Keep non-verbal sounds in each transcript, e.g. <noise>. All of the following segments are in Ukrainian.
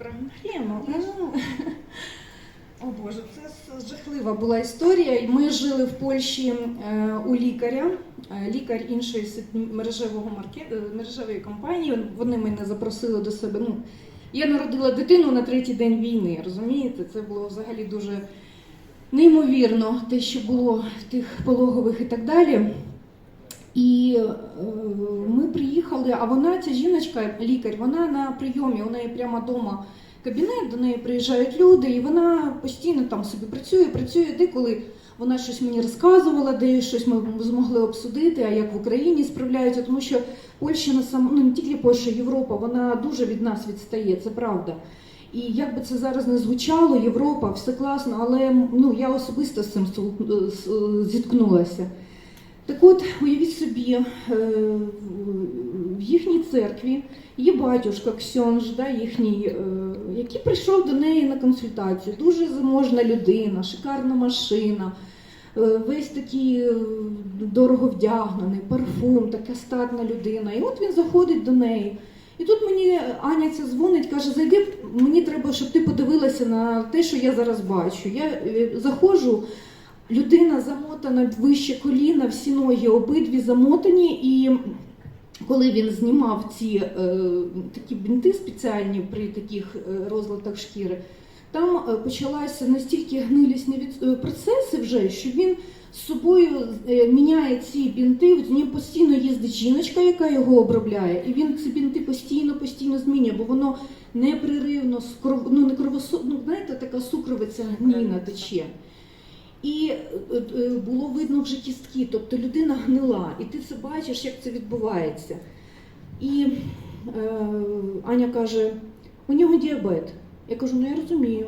Проблема. Ну, <laughs> О Боже, це жахлива була історія. Ми жили в Польщі е, у лікаря, е, лікар іншої мережевого маркет, е, мережевої компанії. Вони мене запросили до себе. Ну, я народила дитину на третій день війни. Розумієте, це було взагалі дуже неймовірно, те, що було в тих пологових і так далі. І е, ми приїхали, а вона, ця жіночка, лікар, вона на прийомі, у неї прямо вдома кабінет, до неї приїжджають люди, і вона постійно там собі працює, працює, деколи вона щось мені розказувала, де щось ми змогли обсудити, а як в Україні справляються, тому що Польща на сам, ну не тільки Польща, Європа, вона дуже від нас відстає, це правда. І як би це зараз не звучало, Європа, все класно, але ну я особисто з цим зіткнулася. Так от, уявіть собі, е, в їхній церкві є батюшка Ксьонж, да, їхній, е, який прийшов до неї на консультацію. Дуже заможна людина, шикарна машина, е, весь такий дорого вдягнений, парфум, така статна людина. І от він заходить до неї. І тут мені Аня ця дзвонить, каже: зайди, мені треба, щоб ти подивилася на те, що я зараз бачу. Я заходжу. Людина замотана вище коліна, всі ноги обидві замотані, і коли він знімав ці е, такі бінти спеціальні при таких е, розладах шкіри, там е, почалися настільки гнилісні від, е, процеси вже, що він з собою міняє ці бінти, з ним постійно їздить жіночка, яка його обробляє, і він ці бінти постійно, постійно змінює, бо воно непреривно, з кров, ну не кровосо, ну знаєте, така сукровиця гніна тече. І е, е, було видно вже кістки, тобто людина гнила, і ти це бачиш, як це відбувається. І е, Аня каже: у нього діабет. Я кажу, ну я розумію.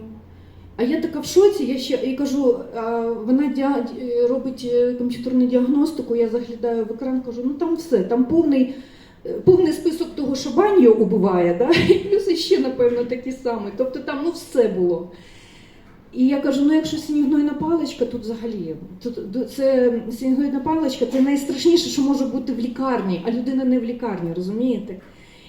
А я така в шоці, я ще я кажу, вона е, робить комп'ютерну діагностику, я заглядаю в екран, кажу, ну там все, там повний, повний список того, що баню убиває, да? <laughs> і плюс ще, напевно, такі самі. Тобто там ну, все було. І я кажу: ну якщо синігнойна паличка, тут взагалі тут це синігнойна паличка це найстрашніше, що може бути в лікарні, а людина не в лікарні, розумієте?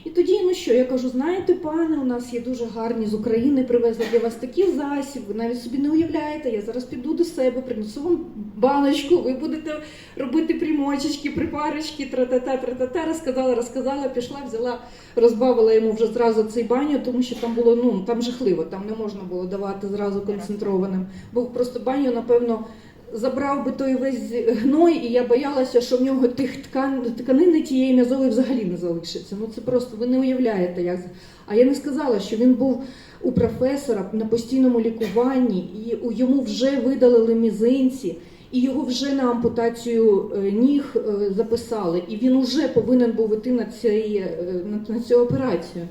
І тоді, ну що, я кажу, знаєте, пане, у нас є дуже гарні з України, привезли для вас такі засіб, ви навіть собі не уявляєте, я зараз піду до себе, принесу вам баночку, ви будете робити примочечки, припарочки, тра-та-та, тра-та-та, розказала, розказала, пішла, взяла, розбавила йому вже зразу цей баню, тому що там було, ну, там жахливо, там не можна було давати зразу концентрованим. Бо просто баню, напевно, забрав би той весь гной, і я боялася, що в нього тих ткан, тканини тієї м'язової взагалі не залишиться. Ну це просто ви не уявляєте, як. А я не сказала, що він був у професора на постійному лікуванні, і йому вже видалили мізинці, і його вже на ампутацію е, ніг е, записали, і він вже повинен був іти на, цей, е, на, цю операцію.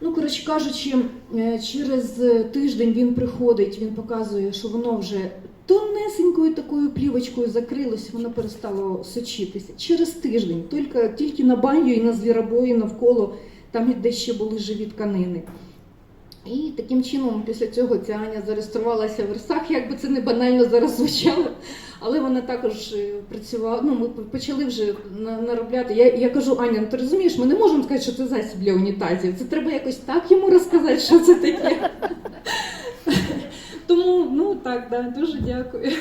Ну, коротше кажучи, через тиждень він приходить, він показує, що воно вже тонесенькою такою плівочкою закрилось, воно перестало сочитися. Через тиждень, тільки, тільки на баню і на звіробої навколо, там де ще були живі тканини. І таким чином, після цього ця Аня зареєструвалася в Версах, як би це не банально зараз звучало. Але вона також е, працювала. Ну, ми почали вже наробляти. Я, я кажу, Аня, ну ти розумієш, ми не можемо сказати, що це засіб для унітазів. Це треба якось так йому розказати, що це таке. Так, да, дуже дякую.